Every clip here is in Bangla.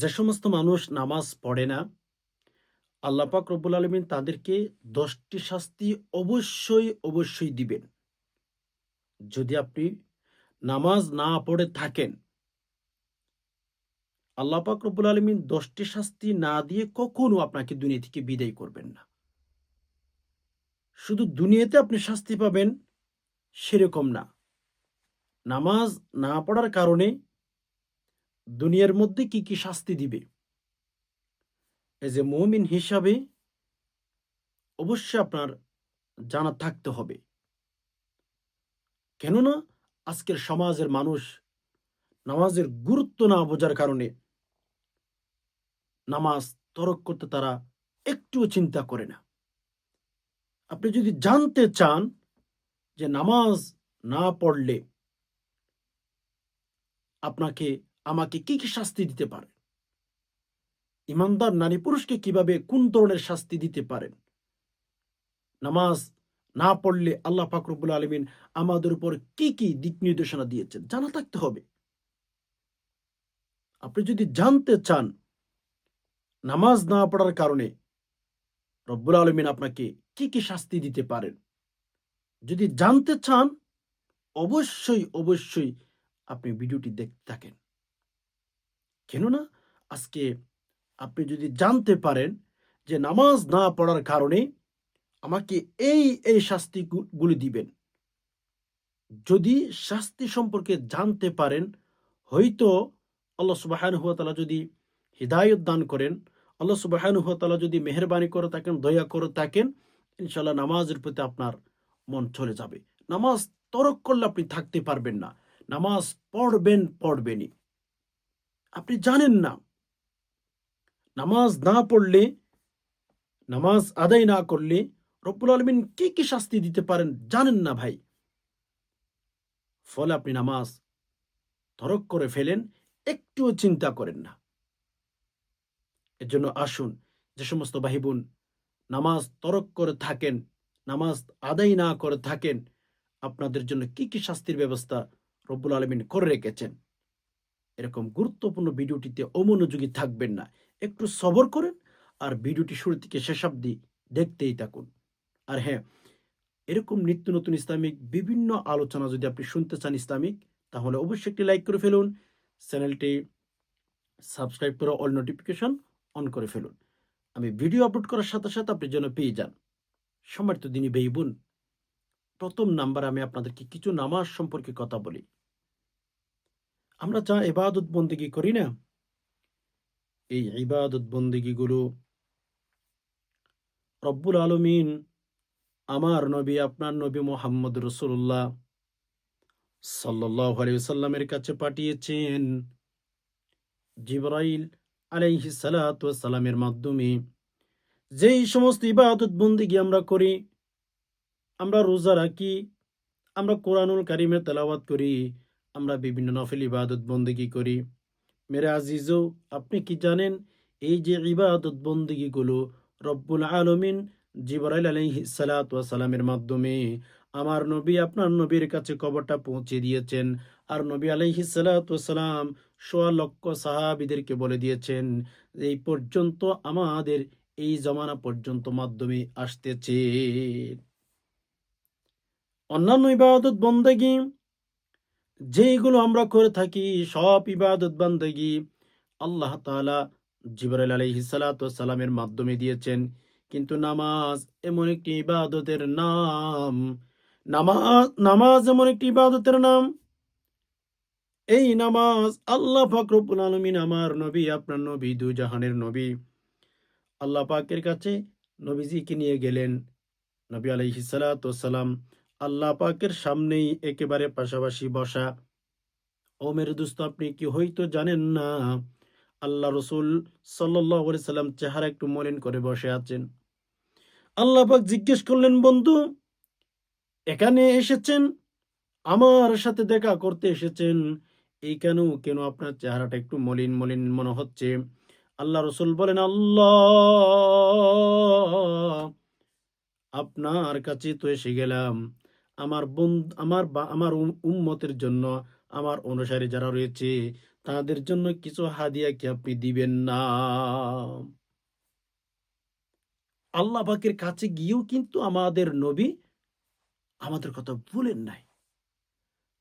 যে সমস্ত মানুষ নামাজ পড়ে না আল্লাপাক রব্বুল আলমিন তাদেরকে দশটি শাস্তি অবশ্যই অবশ্যই দিবেন। যদি আপনি নামাজ না পড়ে থাকেন আল্লাপাক রব্বুল আলমিন দশটি শাস্তি না দিয়ে কখনো আপনাকে দুনিয়া থেকে বিদায় করবেন না। শুধু দুনিয়াতে আপনি শাস্তি পাবেন সেরকম না। নামাজ না পড়ার কারণে দুনিয়ার মধ্যে কি কি শাস্তি দিবে? এজ এ মমিন হিসাবে অবশ্যই আপনার জানা থাকতে হবে। কেননা আজকের সমাজের মানুষ নামাজের গুরুত্ব না বোঝার কারণে নামাজ তরক করতে তারা একটুও চিন্তা করে না। আপনি যদি জানতে চান যে নামাজ না পড়লে আপনাকে আমাকে কি কি শাস্তি দিতে পারে? ইমানদার নারী পুরুষকে কীভাবে কোন ধরনের শাস্তি দিতে পারেন নামাজ না পড়লে আল্লাহ ফাকরুবুল আলমিন আমাদের উপর কি কি দিক নির্দেশনা দিয়েছেন? জানা থাকতে হবে। আপনি যদি জানতে চান নামাজ না পড়ার কারণে রব্বুল আলমিন আপনাকে কি কি শাস্তি দিতে পারেন? যদি জানতে চান, অবশ্যই অবশ্যই আপনি ভিডিওটি দেখতে থাকেন। কেননা আজকে আপনি যদি জানতে পারেন যে নামাজ না পড়ার কারণে আমাকে এই এই শাস্তিগুলি দিবেন। যদি শাস্তি সম্পর্কে জানতে পারেন, হয়তো আল্লাহ সুবাহান হুয়া যদি হৃদায়ত দান করেন, আল্লাহ সুবাহান হুয়া যদি মেহরবানি করে থাকেন, দয়া করে থাকেন ইনশাল্লাহ নামাজের প্রতি আপনার মন চলে যাবে। নামাজ তরক করলে আপনি থাকতে পারবেন না। নামাজ পড়বেন, পড়বেনই। আপনি জানেন না। নামাজ না পড়লে, নামাজ আদায় না করলে রব্বুল আলমিন কি কি শাস্তি দিতে পারেন জানেন না ভাই। ফলে আপনি নামাজ তরক করে ফেলেন, একটুও চিন্তা করেন না। এর জন্য আসুন, যে সমস্ত ভাই বোন নামাজ তরক করে থাকেন, নামাজ আদায় না করে থাকেন, আপনাদের জন্য কি কি শাস্তির ব্যবস্থা রব্বুল আলমিন করে রেখেছেন? এরকম গুরুত্বপূর্ণ ভিডিওটিতে অমনোযোগী থাকবেন না। একটু সবর করেন আর ভিডিওটি শুরু থেকে শেষ অব্দি দেখতেই থাকুন। আর হ্যাঁ এরকম নিত্য নতুন ইসলামিক বিভিন্ন আলোচনা যদি আপনি শুনতে চান ইসলামিক, তাহলে অবশ্যই একটি লাইক করে ফেলুন, চ্যানেলটি সাবস্ক্রাইব করে অল নোটিফিকেশন অন করে ফেলুন। আমি ভিডিও আপলোড করার সাথে সাথে আপনি যেন পেয়ে যান। সম্মানিত দিনই বেই বোন, প্রথম নাম্বার আমি আপনাদেরকে কিছু নামাজ সম্পর্কে কথা বলি। আমরা যা ইবাদত বন্দিগি করি না, এই ইবাদত বন্দিগিগুলো রব্বুল আলমিন আমার নবী, আপনার নবী মোহাম্মদ রসুল্লাহ সাল্লাহ কাছে পাঠিয়েছেন। জিবরাইল আলাইহি সালামের মাধ্যমে যেই সমস্ত ইবাদত বন্দিগি আমরা করি, আমরা রোজা রাখি, আমরা কোরআনুল কারিমের তেলাওয়াত করি আমরা বিভিন্ন নফেল ইবাদত বন্দিগি করি। মেরে আজিজও, আপনি কি জানেন, এই যে ইবাদত বন্দিগিগুলো রব্বুল আলমিন জিবরাইল আলহি সালামের মাধ্যমে আমার নবী, আপনার নবীর কাছে কবরটা পৌঁছে দিয়েছেন আর নবী আলহি সালাম সোয়া লক্ষ সাহাবিদেরকে বলে দিয়েছেন, এই পর্যন্ত আমাদের এই জমানা পর্যন্ত মাধ্যমে আসতেছে। অন্যান্য ইবাদত বন্দেগী যেগুলো আমরা করে থাকি, সব ইবাদত বান্দেগি আল্লাহ তালা জিবরাল আলহি সালামের মাধ্যমে দিয়েছেন। কিন্তু নামাজ এমন একটি ইবাদতের নাম। নামাজ নামাজ এমন একটি ইবাদতের নাম। এই নামাজ আল্লাহ ফাকরুল আলমিন আমার নবী, আপনার নবী দু জাহানের নবী। আল্লাহ পাকের কাছে নবীজিকে নিয়ে গেলেন। নবী আলহি সালাম আল্লাহ পাকের সামনেই একেবারে পাশাপাশি বসা। ও মেরে দুস্ত, আপনি কি হয়তো জানেন না, আল্লাহ রসুল সাল্লাম চেহারা একটু মলিন করে বসে আছেন। আল্লাহ পাক জিজ্ঞেস করলেন, বন্ধু, এখানে এসেছেন? আমার সাথে দেখা করতে এসেছেন? এই কেন কেন আপনার চেহারাটা একটু মলিন মলিন মনে হচ্ছে? আল্লাহ রসুল বলেন, আল্লাহ, আপনার কাছে তো এসে গেলাম। আমার বন্ধু, আমার বা, আমার উম্মতের জন্য, আমার অনুসারী যারা রয়েছে, তাদের জন্য কিছু হাদিয়া কি আপনি দিবেন না? আল্লাহ পাকের কাছে গিয়েও কিন্তু আমাদের নবী আমাদের কথা বলেন নাই।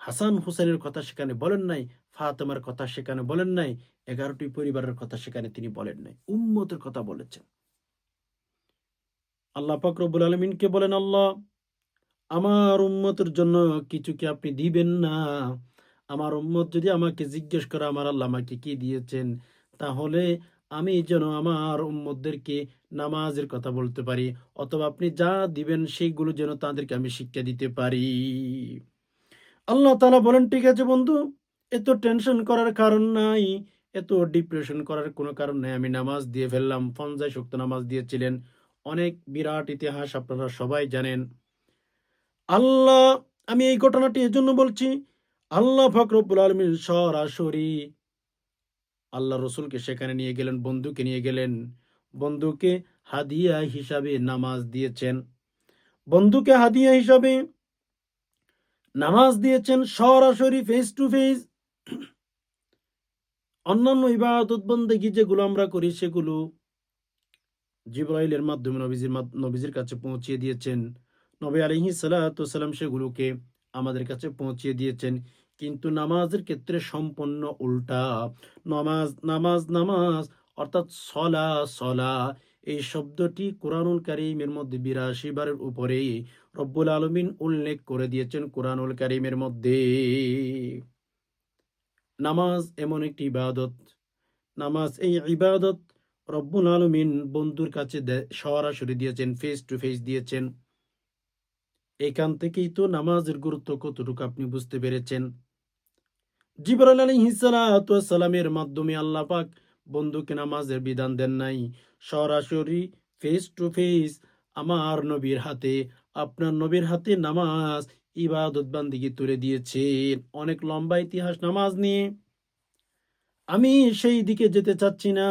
হাসান হুসেনের কথা সেখানে বলেন নাই, ফাতেমার কথা সেখানে বলেন নাই, এগারোটি পরিবারের কথা সেখানে তিনি বলেন নাই, উম্মতের কথা বলেছেন। আল্লাহ পাক রব্বুল আলমিনকে বলেন, আল্লাহ আমার উম্মতের জন্য কিছু কি আপনি দিবেন না? আমার উম্মত যদি আমাকে জিজ্ঞেস করে, আমার আল্লাহ আমাকে কি দিয়েছেন? তাহলে আমি যেন আমার উম্মতদেরকে নামাজের কথা বলতে পারি, অথবা আপনি যা দিবেন সেইগুলো যেন তাদেরকে আমি শিক্ষা দিতে পারি। আল্লাহ তালা বলেন, ঠিক আছে বন্ধু, এত টেনশন করার কারণ নাই, এত ডিপ্রেশন করার কোনো কারণ নাই, আমি নামাজ দিয়ে ফেললাম ফনজাই শক্ত নামাজ দিয়েছিলেন। অনেক বিরাট ইতিহাস আপনারা সবাই জানেন। আল্লাহ, আমি এই ঘটনাটি এজন্য বলছি, আল্লাহ ফকরবুল আলমিন সরাসরি আল্লাহ রসুলকে সেখানে নিয়ে গেলেন, বন্ধুকে নিয়ে গেলেন। বন্ধুকে হাদিয়া হিসাবে নামাজ দিয়েছেন। বন্ধুকে হাদিয়া হিসাবে নামাজ দিয়েছেন সরাসরি ফেস টু ফেস অন্যান্য ইবাদত বন্দেগী যেগুলো আমরা করি, সেগুলো জিব্রাইলের মাধ্যমে নবীজির নবীজির কাছে পৌঁছিয়ে দিয়েছেন। নবী আলহি সালাম সেগুলোকে আমাদের কাছে পৌঁছিয়ে দিয়েছেন। কিন্তু নামাজের ক্ষেত্রে সম্পূর্ণ উল্টা। নামাজ নামাজ নামাজ, অর্থাৎ সলা সলা, এই শব্দটি কোরআনুল কারিমের মধ্যে বিরাশি বারের উপরে রব্বুল আলমিন উল্লেখ করে দিয়েছেন কোরআনুল কারিমের মধ্যে। নামাজ এমন একটি ইবাদত। নামাজ এই ইবাদত রব্বুল আলমিন বন্ধুর কাছে সরাসরি দিয়েছেন ফেস টু ফেস দিয়েছেন। এখান থেকেই তো নামাজের গুরুত্ব কতটুকু আপনি বুঝতে পেরেছেন? জিবরাল আলী সালামের মাধ্যমে আল্লাহ পাক বন্ধুকে নামাজের বিধান দেন নাই। সরাসরি ফেস টু ফেস আমার নবীর হাতে, আপনার নবীর হাতে নামাজ ইবাদত বান্দিকে তুলে দিয়েছেন। অনেক লম্বা ইতিহাস নামাজ নিয়ে। আমি সেই দিকে যেতে চাচ্ছি না।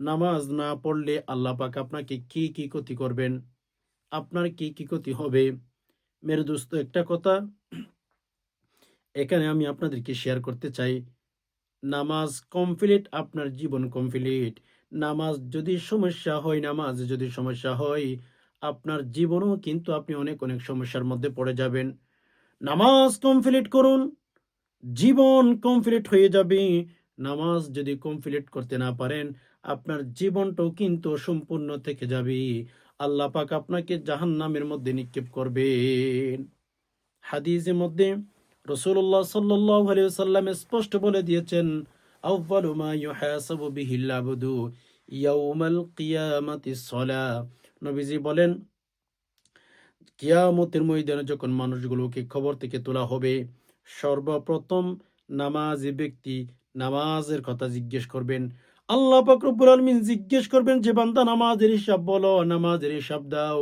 নামাজ না পড়লে আল্লাহ পাক আপনাকে কি কি ক্ষতি করবেন? আপনার কি কি ক্ষতি হবে? মেরে দোস্ত, একটা কথা। এখানে আমি আপনাদেরকে শেয়ার করতে চাই। নামাজ কমপ্লিট আপনার জীবন কমপ্লিট নামাজ যদি সমস্যা হয়, নামাজ যদি সমস্যা হয়, আপনার জীবনও কিন্তু আপনি অনেক অনেক সমস্যার মধ্যে পড়ে যাবেন। নামাজ কমপ্লিট করুন। জীবন কমপ্লিট হয়ে যাবে। নামাজ যদি কমপ্লিট করতে না পারেন, আপনার জীবনটাও কিন্তু সম্পূর্ণ থেকে যাবে। আল্লাহ পাক আপনাকে জাহান্নামের মধ্যে নিক্ষেপ করবেন। হাদিসের মধ্যে রসুল্লাহ সাল্লাহ স্পষ্ট বলে দিয়েছেন কিয়ামাতি সলা। নবীজি বলেন, কিয়ামতের ময়দানে যখন মানুষগুলোকে খবর থেকে তোলা হবে, সর্বপ্রথম নামাজি ব্যক্তি নামাজের কথা জিজ্ঞেস করবেন আল্লাহ পাকরবুল আলমিন জিজ্ঞেস করবেন, যে বান্দা নামাজের হিসাব বলো, নামাজের হিসাব দাও।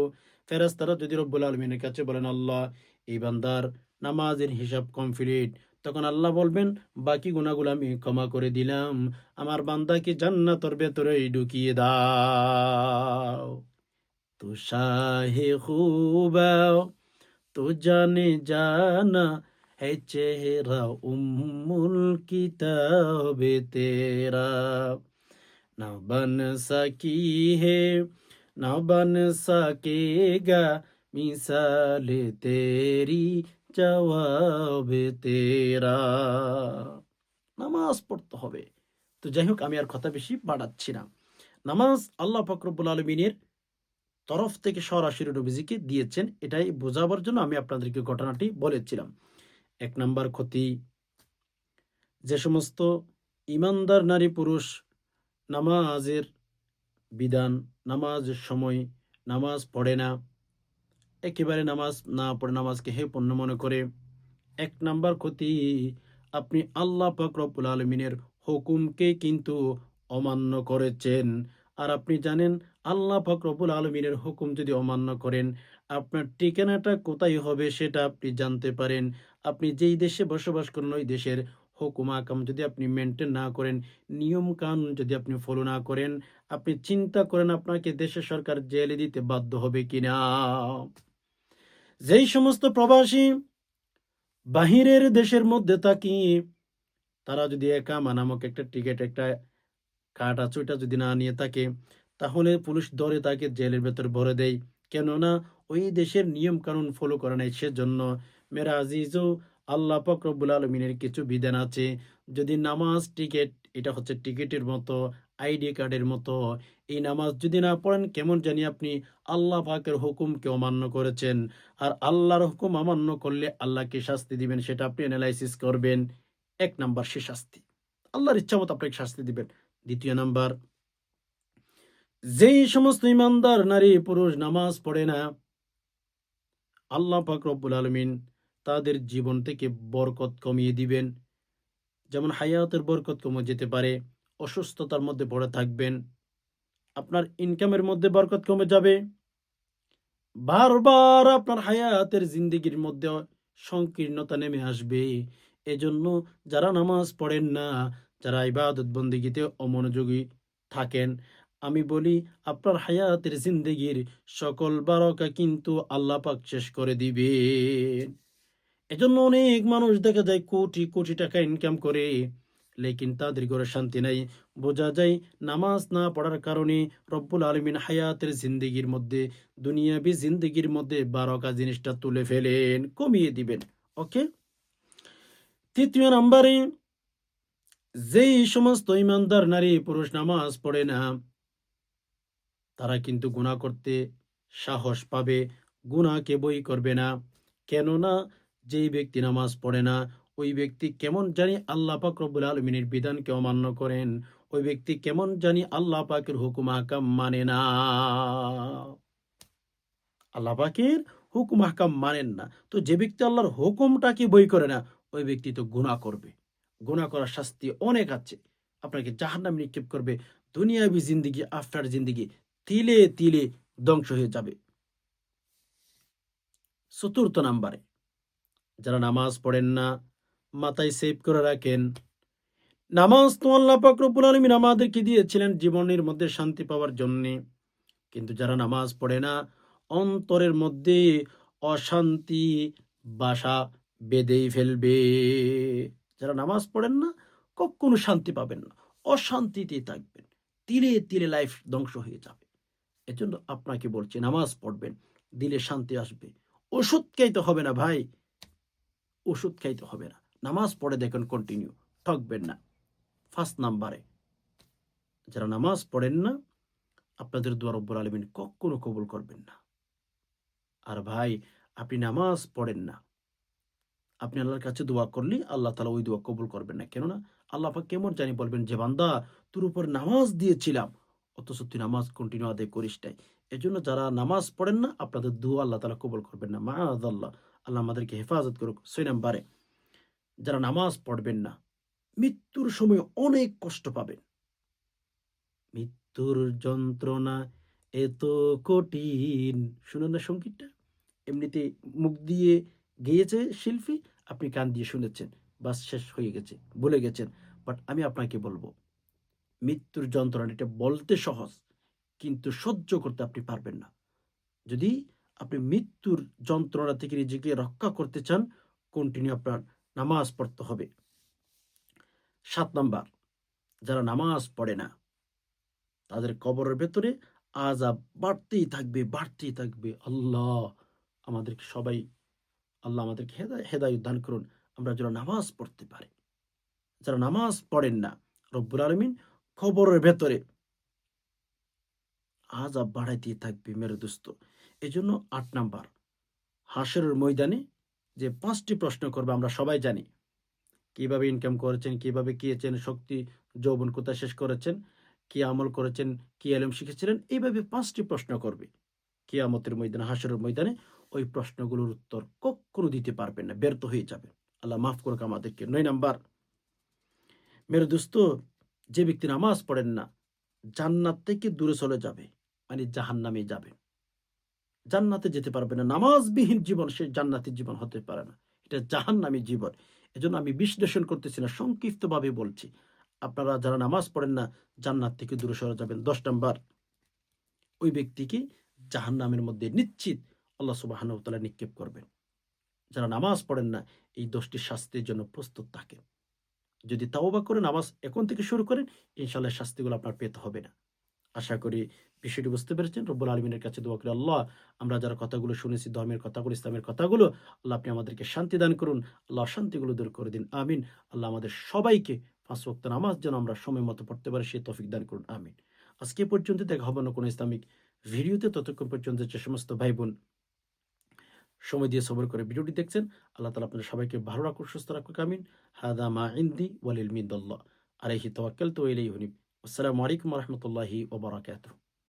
ফেরাজ তারা যদি রব্বুল আলমিনের কাছে বলেন, আল্লাহ, এই বান্দার নামাজের হিসাব কমপ্লিট। তখন আল্লাহ বলবেন, বাকি গুণাগুলো আমি ক্ষমা করে দিলাম। আমার বান্দাকে জান্নাতর ভেতরে ঢুকিয়ে দাও। তো শাহে খুবাও তো জানে জানা, হে চেহারা উম্মুল কিতাবে তেরা। ना बन सकी है ना बन सकेगा मिसाल तेरी জবাব তেরা নামাজ পড়তে হবে তো যাই হোক আমি আর কথা বেশি বাড়াচ্ছি না নামাজ আল্লাহ ফকরবুল আলমিনের তরফ থেকে সরাসরি নবীজিকে দিয়েছেন এটাই বোঝাবার জন্য আমি আপনাদেরকে ঘটনাটি বলেছিলাম এক নাম্বার ক্ষতি যে সমস্ত ইমানদার নারী পুরুষ নামাজের বিধান, নামাজের সময় নামাজ পড়ে না। একেবারে নামাজ না পড়ে নামাজকে হে পণ্য মনে করে। এক নাম্বার ক্ষতি, আপনি আল্লাহ পাক রব্বুল আলমিনের হুকুমকে কিন্তু অমান্য করেছেন। আর আপনি জানেন, আল্লাহ পাক রব্বুল আলমিনের হুকুম যদি অমান্য করেন, আপনার ঠিকানাটা কোথায় হবে সেটা আপনি জানতে পারেন। আপনি যেই দেশে বসবাস করেন, ওই দেশের হুকুম আকাম যদি আপনি মেনটেন না করেন, নিয়ম কানুন যদি আপনি ফলো না করেন, আপনি চিন্তা করেন আপনাকে দেশের সরকার জেলে দিতে বাধ্য হবে কিনা। যেই সমস্ত প্রবাসী বাহিরের দেশের মধ্যে থাকি, তারা যদি একামা নামক একটা টিকিট একটা আছে ওইটা যদি না নিয়ে থাকে, তাহলে পুলিশ ধরে তাকে জেলের ভেতর ভরে দেয়। কেননা ওই দেশের নিয়ম কানুন ফলো করে নাই, সেজন্য মেরা আজিজও আল্লাহ পাক রব্বুল আলমিনের কিছু বিধান আছে। যদি নামাজ টিকিট, এটা হচ্ছে টিকিটের মতো, আইডি কার্ডের মতো, এই নামাজ যদি না পড়েন, কেমন জানি আপনি আল্লাহ পাকের হুকুমকে অমান্য করেছেন। আর আল্লাহর হুকুম অমান্য করলে আল্লাহকে শাস্তি দিবেন, সেটা আপনি অ্যানালাইসিস করবেন। এক নাম্বার, সে শাস্তি। আল্লাহর ইচ্ছা মতো আপনাকে শাস্তি দিবেন। দ্বিতীয় নাম্বার, যেই সমস্ত ইমানদার, নারী, পুরুষ নামাজ পড়ে না, আল্লাহ পাক রব্বুল আলমিন তাদের জীবন থেকে বরকত কমিয়ে দিবেন। যেমন হায়াতের বরকত কমে যেতে পারে, অসুস্থতার মধ্যে পড়ে থাকবেন, আপনার ইনকামের মধ্যে বরকত কমে যাবে। বারবার আপনার হায়াতের জিন্দিগির মধ্যে সংকীর্ণতা নেমে আসবে। এজন্য যারা নামাজ পড়েন না, যারা ইবাদত বন্দিগিতে অমনোযোগী থাকেন, আমি বলি আপনার হায়াতের জিন্দিগির সকল বারকা কিন্তু আল্লাহ পাক শেষ করে দিবেন। এজন্য অনেক মানুষ দেখা যায় কোটি কোটি টাকা ইনকাম করে, লেকিন তাদের ঘরে শান্তি নাই। বোঝা যায় নামাজ না পড়ার কারণে রব্বুল আলমিন হায়াতের জিন্দিগির মধ্যে, দুনিয়াবি জিন্দিগির মধ্যে বারকা জিনিসটা তুলে ফেলেন, কমিয়ে দিবেন। ওকে? তৃতীয় নাম্বারে, যেই সমস্ত ইমানদার নারী, পুরুষ নামাজ পড়ে না, তারা কিন্তু গুণা করতে সাহস পাবে গুণাকে বই করবে না। কেননা যেই ব্যক্তি নামাজ পড়ে না, ওই ব্যক্তি কেমন জানি আল্লাহ পাক রব্বুল আলমিনের বিধানকে অমান্য করেন, ওই ব্যক্তি কেমন জানি আল্লাহ পাকের হুকুম হাকাম মানে না। আল্লাহ পাকের হুকুম হাকাম মানেন না। তো যে ব্যক্তি আল্লাহর হুকুমটাকে বই করে না, ওই ব্যক্তি তো গুণা করবে। গুণা করার শাস্তি অনেক আছে। আপনাকে জাহান্নামে নিক্ষেপ করবে, দুনিয়াবি জিন্দিগি আফটার জিন্দিগি তিলে তিলে ধ্বংস হয়ে যাবে। চতুর্থ নাম্বারে যারা নামাজ পড়েন না, মাথায় সেভ করে রাখেন। নামাজ তো আল্লাহ পাক রব্বুল আলামিন আমাদেরকে দিয়েছিলেন জীবনের মধ্যে শান্তি পাওয়ার জন্য। কিন্তু যারা নামাজ পড়ে না, অন্তরের মধ্যে অশান্তি, বাসা বেঁধেই ফেলবে। যারা নামাজ পড়েন না, কখনো শান্তি পাবেন না। অশান্তিতেই থাকবেন। তিলে তিলে লাইফ ধ্বংস হয়ে যাবে। এজন্য আপনাকে বলছি, নামাজ পড়বেন, দিলে শান্তি আসবে। ওষুধ খাইতে হবে না ভাই। ওষুধ খাইতে হবে না। নামাজ পড়ে দেখুন কন্টিনিউ ঠকবেন না। ফার্স্ট নাম্বারে যারা নামাজ পড়েন না, আপনাদের দোয়া রব্বুল আলমিন কখনো কবুল করবেন না। আর ভাই, আপনি নামাজ পড়েন না। আপনি আল্লাহর কাছে দোয়া করলে আল্লাহ তালা ওই দোয়া কবুল করবেন না। কেননা আল্লাহ পাক কেমন জানি বলবেন, যে বান্দা, তোর উপর নামাজ দিয়েছিলাম, অথচ তুই নামাজ কন্টিনিউ আদায় করিস নাই। এজন্য যারা নামাজ পড়েন না, আপনাদের দোয়া আল্লাহ তালা কবুল করবেন না। মা আল্লাহ আল্লাহ আমাদেরকে হেফাজত করুক। ছয় নাম্বারে যারা নামাজ পড়বেন না, মৃত্যুর সময় অনেক কষ্ট পাবেন। মৃত্যুর যন্ত্রণা এত কঠিন। শুনুন না সঙ্গীতটা এমনিতে মুখ দিয়ে গেয়েছে শিল্পী, আপনি কান দিয়ে শুনেছেন, বাস শেষ হয়ে গেছে বলে গেছেন। বাট আমি আপনাকে বলব, মৃত্যুর যন্ত্রণা এটা বলতে সহজ, কিন্তু সহ্য করতে আপনি পারবেন না। যদি আপনি মৃত্যুর যন্ত্রণা থেকে নিজেকে রক্ষা করতে চান কন্টিনিউ আপনার নামাজ পড়তে হবে। সাত নাম্বার, যারা নামাজ পড়ে না, তাদের কবরের ভেতরে আজাব বাড়তেই থাকবে বাড়তেই থাকবে। আল্লাহ আমাদেরকে সবাই, আল্লাহ আমাদেরকে হেদায় হেদায় দান করুন। আমরা যারা নামাজ পড়তে পারি, যারা নামাজ পড়েন না, রব্বুল আলমিন খবরের ভেতরে আজাব বাড়াইতেই থাকবে, মেরে দোস্ত। এই জন্য আট নাম্বার। হাসরের ময়দানে যে পাঁচটি প্রশ্ন করবে আমরা সবাই জানি। কীভাবে ইনকাম করেছেন, কীভাবে কিয়েছেন শক্তি, যৌবন কোথায় শেষ করেছেন, কি আমল করেছেন, কি আলম শিখেছিলেন, এইভাবে পাঁচটি প্রশ্ন করবে। কিয়ামতের ময়দানে, হাসরের ময়দানে ওই প্রশ্নগুলোর উত্তর কখনো দিতে পারবেন না, ব্যর্থ হয়ে যাবে। আল্লাহ মাফ করুক আমাদেরকে। নয় নাম্বার, মেরে দোস্ত, যে ব্যক্তি নামাজ পড়েন না, জান্নাত থেকে দূরে চলে যাবে মানে জাহান্নামে যাবে। জান্নাতে যেতে পারবে না। নামাজবিহীন জীবন সে জান্নাতের জীবন হতে পারে না। এটা জাহান্নামী জীবন। এজন্য আমি বিশ্লেষণ করতেছি না, সংক্ষিপ্তভাবে বলছি। আপনারা যারা নামাজ পড়েন না, জান্নাত থেকে দূরে সরে যাবেন। দশ নম্বর, ওই ব্যক্তিকে জাহান্নামের মধ্যে নিশ্চিত আল্লাহ সুবাহানুতলা নিক্ষেপ করবেন যারা নামাজ পড়েন না, এই দশটি শাস্তির জন্য প্রস্তুত থাকে। যদি তাওবা করে নামাজ এখন থেকে শুরু করেন ইনশাল্লাহ শাস্তিগুলো আপনার পেতে হবে না। আশা করি বিষয়টি বুঝতে পেরেছেন? রব্বুল আলমিনের কাছে দোয়া করি, আল্লাহ, আমরা যারা কথাগুলো শুনেছি, ধর্মের কথাগুলো, ইসলামের কথাগুলো, আল্লাহ আপনি আমাদেরকে শান্তি দান করুন, আল্লাহ শান্তিগুলো দূর করে দিন, আমিন। আল্লাহ আমাদের সবাইকে পাঁচ ওয়াক্ত নামাজ যেন আমরা সময় মতো পড়তে পারি সে তফিক দান করুন, আমিন। আজকে পর্যন্ত দেখা হবে না কোনো ইসলামিক ভিডিওতে, ততক্ষণ পর্যন্ত যে সমস্ত ভাই বোন সময় দিয়ে সবর করে ভিডিওটি দেখছেন, আল্লাহ তালা আপনাদের সবাইকে ভালো রাখুক, সুস্থ রাখুক, আমিন। হাদা মা ইন্দি ওয়ালিল মিন্দাল্লাহ। আলাইহি তাওয়াক্কালতু ওয়া ইলাইহি হুনিব আসসালামু আলাইকুম রাহমাতুল্লাহি ওয়া বারাকাতুহু।